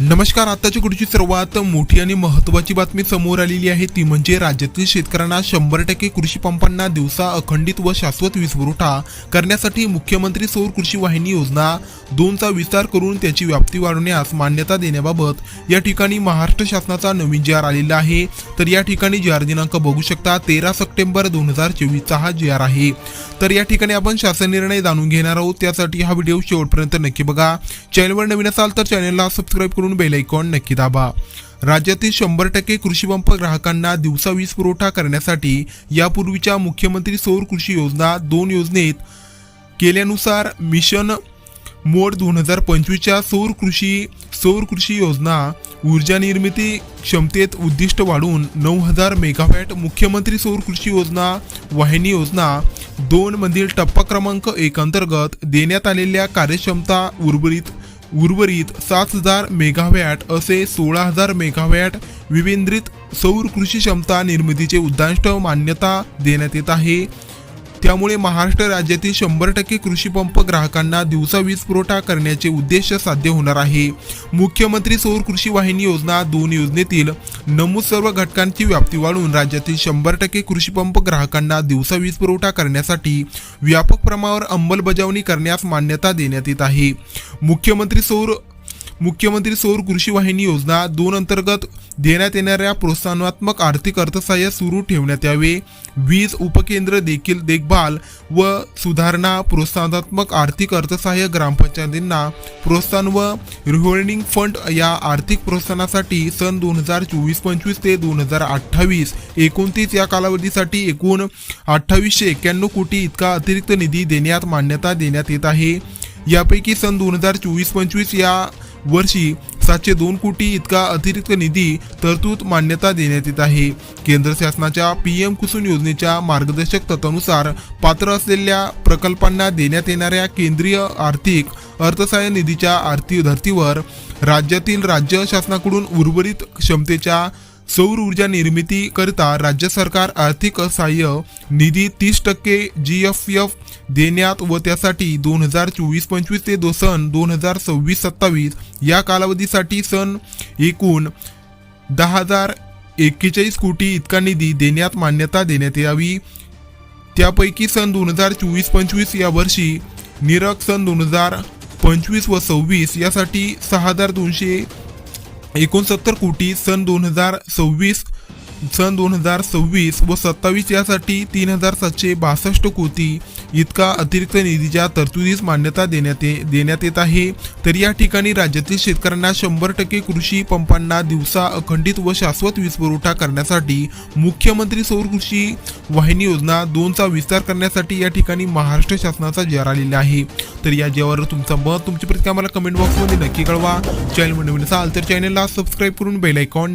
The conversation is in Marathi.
नमस्कार आताची कुठची सर्वात मोठी आणि महत्त्वाची बातमी समोर आलेली आहे ती म्हणजे राज्यातील शेतकऱ्यांना शंभर टक्के कृषी पंपांना दिवसा अखंडित व शाश्वत वीज पुरवठा करण्यासाठी मुख्यमंत्री सौर कृषी वाहिनी योजना दोनचा विस्तार करून त्याची व्याप्ती वाढवण्यास मान्यता देण्याबाबत या ठिकाणी महाराष्ट्र शासनाचा नवीन जी आर आलेला आहे. तर या ठिकाणी जी आर दिनांक बघू शकता तेरा सप्टेंबर दोन हजार चोवीसचा हा जी आर आहे. तर या ठिकाणी आपण शासन निर्णय जाणून घेणार आहोत त्यासाठी हा व्हिडिओ शेवटपर्यंत नक्की बघा. चॅनलवर नवीन असाल तर चॅनलला सबस्क्राईब करून करून बेलायकॉन नक्की दाबा. राज्यातील शंभर टक्के कृषीपंप ग्राहकांना दिवसा वीज पुरवठा करण्यासाठी यापूर्वीच्या मुख्यमंत्री सौर कृषी योजना दोन योजनेत केल्यानुसार मिशन मोड दोन हजार पंचवीसच्या सौर कृषी सौर कृषी योजना ऊर्जा निर्मिती क्षमतेत उद्दिष्ट वाढवून नऊ हजार मेगावॅट मुख्यमंत्री सौर कृषी योजना वाहिनी योजना दोन मधील टप्पा क्रमांक एक अंतर्गत देण्यात आलेल्या कार्यक्षमता उर्वरित उर्वरित सात हजार मेगावॅट असे सोळा हजार मेगावॅट विवेंद्रित सौर कृषी क्षमता निर्मितीचे उद्दिष्ट मान्यता देण्यात येत आहे. त्यामुळे महाराष्ट्र राज्यातील शंभर टक्के कृषीपंप ग्राहकांना दिवसा वीज पुरवठा करण्याचे उद्देश साध्य होणार आहे. मुख्यमंत्री सौर कृषी वाहिनी योजना दोन योजनेतील नमूद सर्व घटकांची व्याप्ती वाढवून राज्यातील शंभर टक्के कृषीपंप ग्राहकांना दिवसा वीज पुरवठा करण्यासाठी व्यापक प्रमाणावर अंमलबजावणी करण्यास मान्यता देण्यात येत आहे. मुख्यमंत्री सौर मुख्यमंत्री सौर कृषी वाहिनी योजना दोन अंतर्गत देण्यात येणाऱ्या प्रोत्साहनात्मक आर्थिक अर्थसहाय्य सुरू ठेवण्यात यावे. वीज उपकेंद्र देखील देखभाल व सुधारणा प्रोत्साहनात्मक आर्थिक अर्थसहाय्य ग्रामपंचायतींना प्रोत्साहन व रिहोल्डिंग फंड या आर्थिक प्रोत्साहनासाठी सन दोन हजार चोवीस पंचवीस ते दोन हजार अठ्ठावीस एकोणतीस या कालावधीसाठी एकूण अठ्ठावीसशे एक्क्याण्णव कोटी इतका अतिरिक्त निधी देण्यात मान्यता देण्यात येत आहे. यापैकी सन दोन हजार चोवीस पंचवीस या वर्षी सातशे दोन कोटी इतका अतिरिक्त निधी तरतूद मान्यता देण्यात येत आहे. केंद्र शासनाच्या पी एम कुसुम योजनेच्या मार्गदर्शक तत्वानुसार पात्र असलेल्या प्रकल्पांना देण्यात येणाऱ्या केंद्रीय आर्थिक अर्थसहाय्य निधीच्या आर्थिक धर्तीवर राज्यातील राज्य शासनाकडून उर्वरित क्षमतेच्या सौर ऊर्जा निर्मिती करता राज्य सरकार आर्थिक सहाय्य निधी तीस टक्के जी एफ एफ देण्यात व त्यासाठी दोन हजार चोवीस पंचवीस ते दो सन दोन हजार सव्वीस सत्तावीस या कालावधीसाठी सन एकूण दहा हजार एक्केचाळीस कोटी इतका निधी देण्यात मान्यता देण्यात यावी. त्यापैकी सन दोन हजार चोवीस पंचवीस या वर्षी निरक सन दोन हजार पंचवीस व सव्वीस यासाठी सहा हजार दोनशे एकोणसत्तर कोटी सन दोन हजार सव्वीस सन दोन हजार सव्वीस व सत्तावीस यासाठी तीन हजार सातशे बासष्ट कोटी इतका अतिरिक्त निधीच्या तरतुदीस मान्यता देण्यात ये देण्यात येत आहे. तर या ठिकाणी राज्यातील शेतकऱ्यांना शंभर टक्के कृषी पंपांना दिवसा अखंडित व शाश्वत वीज पुरवठा करण्यासाठी मुख्यमंत्री सौर कृषी वाहिनी योजना दोनचा विस्तार करण्यासाठी या ठिकाणी महाराष्ट्र शासनाचा जी आलेला आहे. तर या जेवर तुमचं मत तुमची प्रतिक्रिया मला कमेंट बॉक्समध्ये नक्की कळवा. चॅनल नवीन असाल तर चॅनलला सबस्क्राईब करून बेल आयकॉन